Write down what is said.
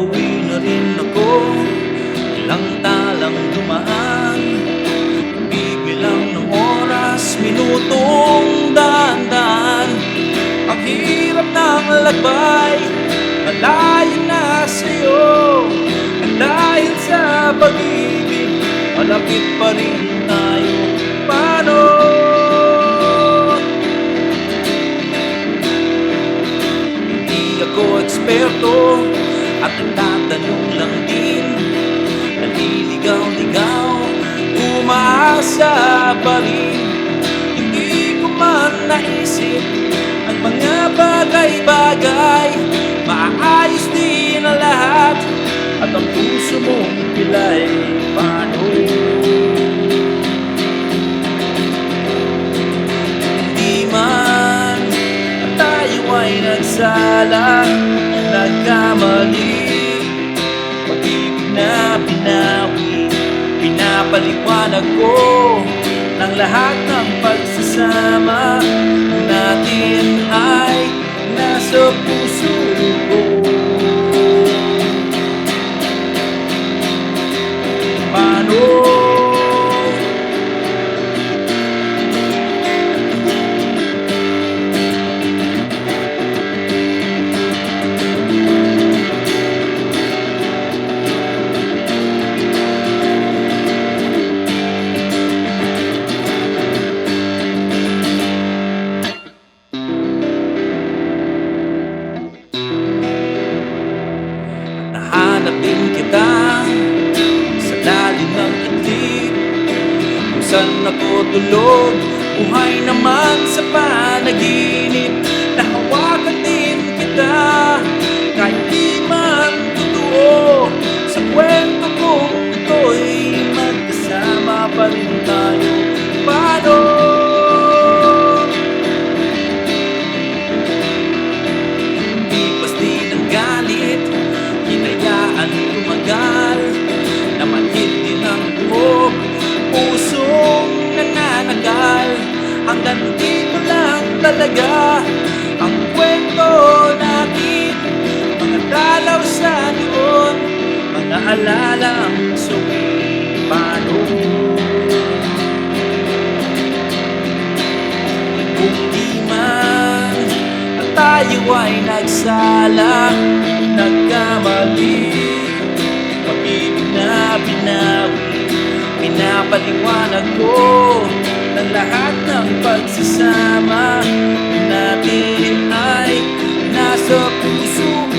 Pauwi na rin ako. Ilang talang dumaan. Bibilang ng oras Minutong daan-daan Ang hirap ng lagbay Malayo na sa'yo. At dahil sa pag-ibig Malapit pa rin tayo Paano? Eksperto At nagtatanong lang din. Naliligaw-ligaw Umaasa pa rin. Hindi ko man naisip Ang mga bagay-bagay. Maayos din na lahat At ang puso mong pilay Paano? Hindi man at tayo ay nagsala Nagkamali pinawi Pinapaliwanag ko Ng lahat ng pagsasama Natin ay nasa puso Kung saan ako tulog Buhay naman sa panaginip Hanggang dito lang talaga Ang kwento natin. Mga dalaw sa noon Mga alalang suwi Paano? Kung di man at tayo ay nagsala Nagkamali. Pag-ibig na binawi Pinapaliwanag ko pagsasama natin ay nasok puso.